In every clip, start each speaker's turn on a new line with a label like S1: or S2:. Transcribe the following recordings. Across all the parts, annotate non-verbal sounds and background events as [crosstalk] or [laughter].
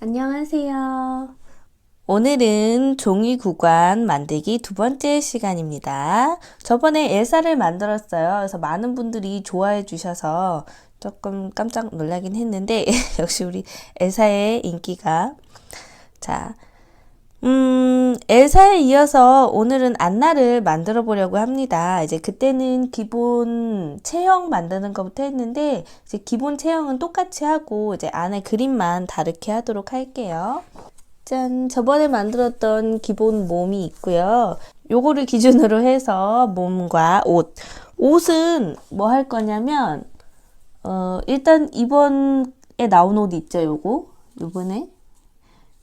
S1: 안녕하세요. 오늘은 종이 구간 만들기 두 번째 시간입니다. 저번에 엘사를 만들었어요. 그래서 많은 분들이 좋아해 주셔서 조금 깜짝 놀라긴 했는데, [laughs] 역시 우리 엘사의 인기가. 자, 음, 엘사에 이어서 오늘은 안나를 만들어 보려고 합니다. 이제 그때는 기본 체형 만드는 것부터 했는데, 이제 기본 체형은 똑같이 하고, 이제 안에 그림만 다르게 하도록 할게요. 짠, 저번에 만들었던 기본 몸이 있고요. 요거를 기준으로 해서 몸과 옷. 옷은 뭐 할 거냐면, 어, 일단 이번에 나온 옷 있죠, 요거? 요번에?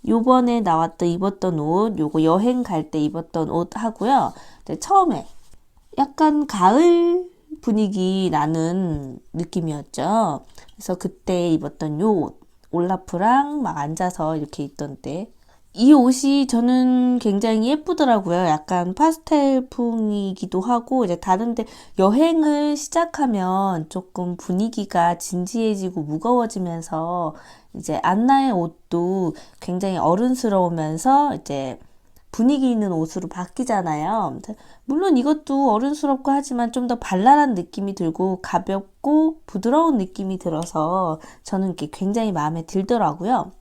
S1: 요번에 나왔던 입었던 옷, 요거 여행 갈 때 입었던 옷 하고요. 이제 처음에 약간 가을 분위기 나는 느낌이었죠. 그래서 그때 입었던 요 옷, 올라프랑 막 앉아서 이렇게 있던 때. 이 옷이 저는 굉장히 예쁘더라고요. 약간 파스텔풍이기도 하고, 이제 다른데 여행을 시작하면 조금 분위기가 진지해지고 무거워지면서 이제 안나의 옷도 굉장히 어른스러우면서 이제 분위기 있는 옷으로 바뀌잖아요. 물론 이것도 어른스럽고 하지만 좀 더 발랄한 느낌이 들고 가볍고 부드러운 느낌이 들어서 저는 이게 굉장히 마음에 들더라고요.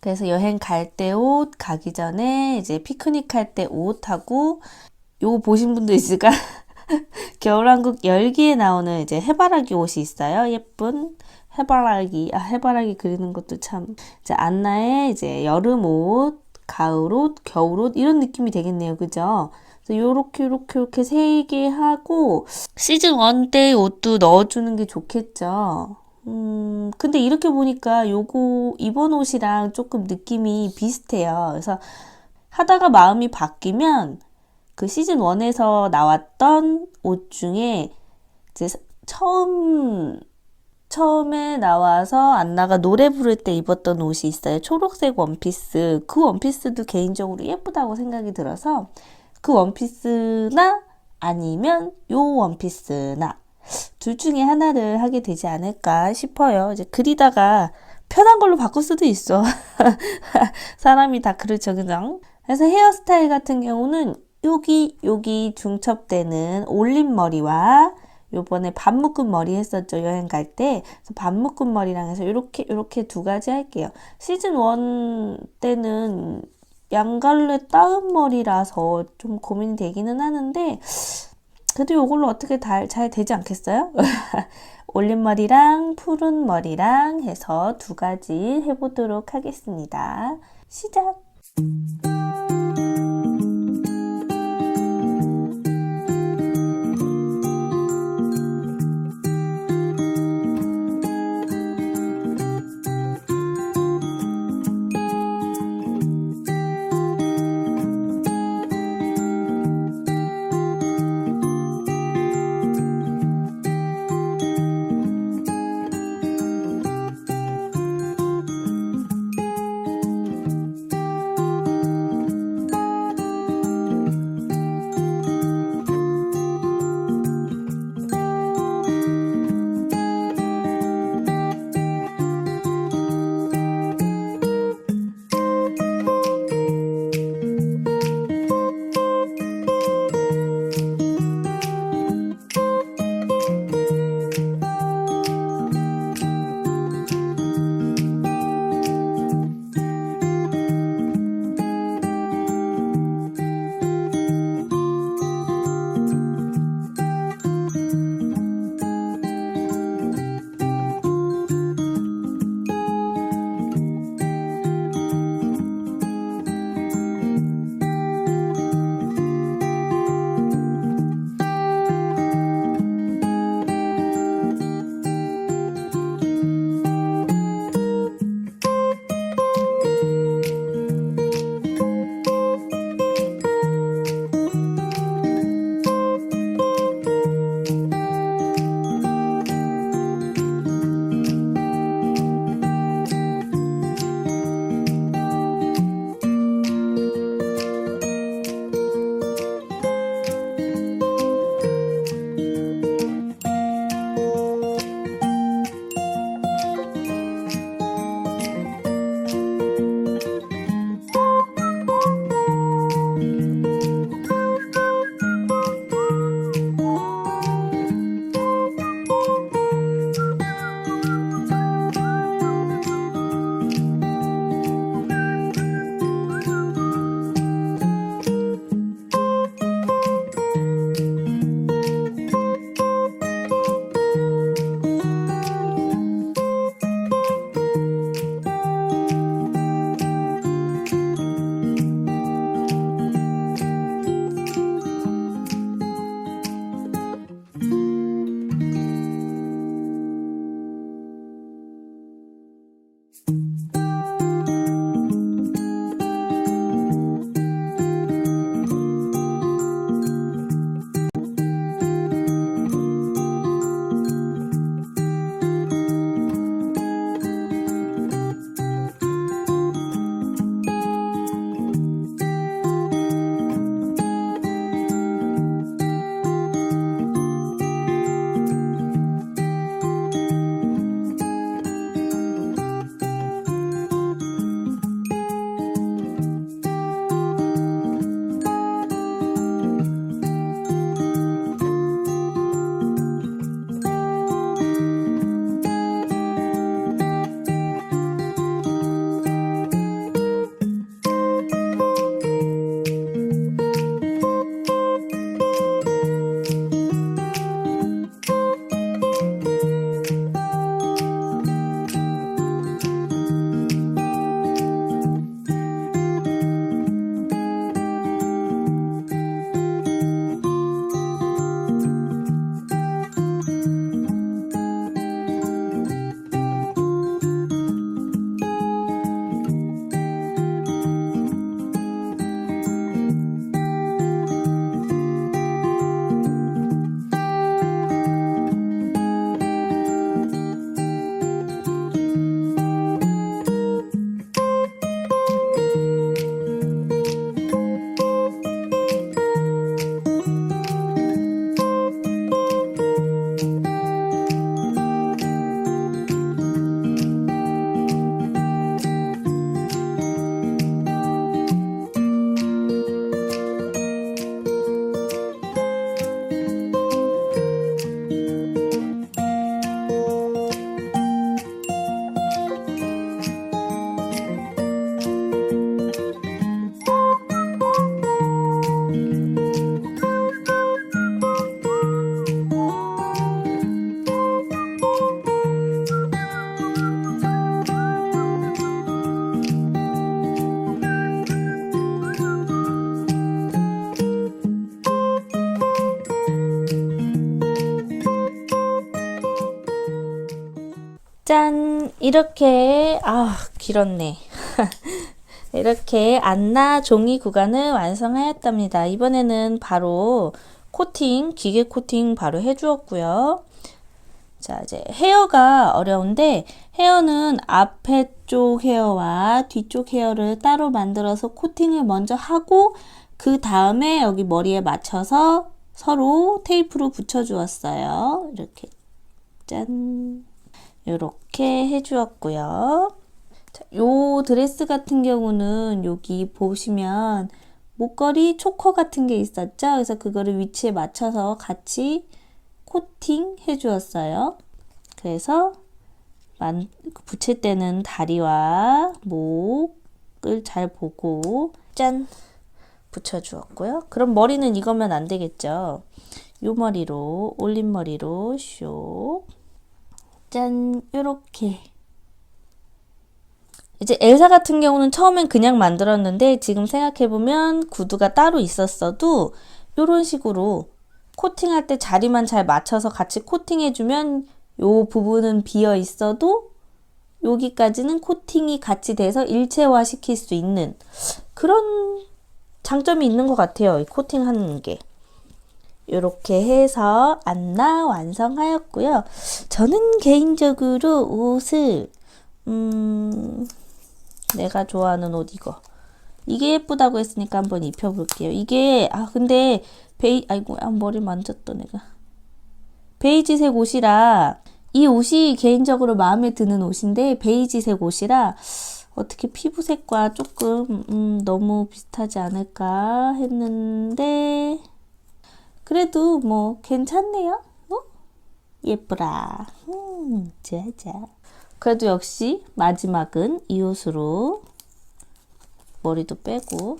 S1: 그래서 여행 갈 때 옷, 가기 전에 이제 피크닉 할 때 옷하고 요거 보신 분도 있을까? [laughs] 겨울왕국 열기에 나오는 이제 해바라기 옷이 있어요. 예쁜 해바라기, 아, 해바라기 그리는 것도 참, 이제 안나의 이제 여름 옷, 가을 옷, 겨울 옷, 이런 느낌이 되겠네요. 그죠? 요렇게, 요렇게, 요렇게 세 개 하고, 시즌 1때 옷도 넣어주는 게 좋겠죠. 음, 근데 이렇게 보니까 요거, 이번 옷이랑 조금 느낌이 비슷해요. 그래서 하다가 마음이 바뀌면 그 시즌 1에서 나왔던 옷 중에 이제 처음 처음에 나와서 안나가 노래 부를 때 입었던 옷이 있어요. 초록색 원피스. 그 원피스도 개인적으로 예쁘다고 생각이 들어서 그 원피스나 아니면 요 원피스나 둘 중에 하나를 하게 되지 않을까 싶어요. 이제 그리다가 편한 걸로 바꿀 수도 있어. [laughs] 사람이 다 그렇죠, 그냥. 그래서 헤어스타일 같은 경우는 여기, 여기 중첩되는 올림머리와 요번에 반 묶은 머리 했었죠. 여행 갈 때. 반 묶은 머리랑 해서 이렇게 이렇게 두 가지 할게요. 시즌 1 때는 양갈래 따은 머리라서 좀 고민이 되기는 하는데 그래도 요걸로 어떻게 다, 잘 되지 않겠어요? [laughs] 올린 머리랑 푸른 머리랑 해서 두 가지 해보도록 하겠습니다. 시작! Thank you. 짠! 이렇게, 아, 길었네. [laughs] 이렇게 안나 종이 구간을 완성하였답니다. 이번에는 바로 코팅, 기계 코팅 바로 해주었고요. 자, 이제 헤어가 어려운데 헤어는 앞에 쪽 헤어와 뒤쪽 헤어를 따로 만들어서 코팅을 먼저 하고 그 다음에 여기 머리에 맞춰서 서로 테이프로 붙여 주었어요. 이렇게 짠. 이렇게 해 주었고요. 자, 요 드레스 같은 경우는 여기 보시면 목걸이 초커 같은 게 있었죠. 그래서 그거를 위치에 맞춰서 같이 코팅 해 주었어요. 그래서 만, 붙일 때는 다리와 목을 잘 보고 짠 붙여 주었고요. 그럼 머리는 이거면 안 되겠죠. 요 머리로 올린 머리로 쇽 짠, 요렇게. 이제 엘사 같은 경우는 처음엔 그냥 만들었는데 지금 생각해보면 구두가 따로 있었어도 요런 식으로 코팅할 때 자리만 잘 맞춰서 같이 코팅해주면 요 부분은 비어 있어도 여기까지는 코팅이 같이 돼서 일체화 시킬 수 있는 그런 장점이 있는 것 같아요. 이 코팅하는 게. 이렇게 해서 안나 완성하였고요. 저는 개인적으로 옷을 음 내가 좋아하는 옷 이거 이게 예쁘다고 했으니까 한번 입혀볼게요. 이게 아 근데 베이 아이고 아, 머리 만졌다 내가 베이지색 옷이라 이 옷이 개인적으로 마음에 드는 옷인데 베이지색 옷이라 어떻게 피부색과 조금 음, 너무 비슷하지 않을까 했는데 그래도 뭐 괜찮네요. 어? 예쁘라. 음, 자자. 그래도 역시 마지막은 이 옷으로 머리도 빼고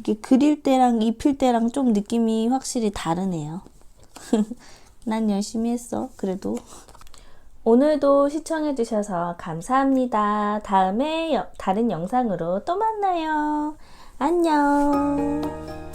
S1: 이게 그릴 때랑 입힐 때랑 좀 느낌이 확실히 다르네요. [laughs] 난 열심히 했어. 그래도. 오늘도 시청해주셔서 감사합니다. 다음에 여- 다른 영상으로 또 만나요. 안녕.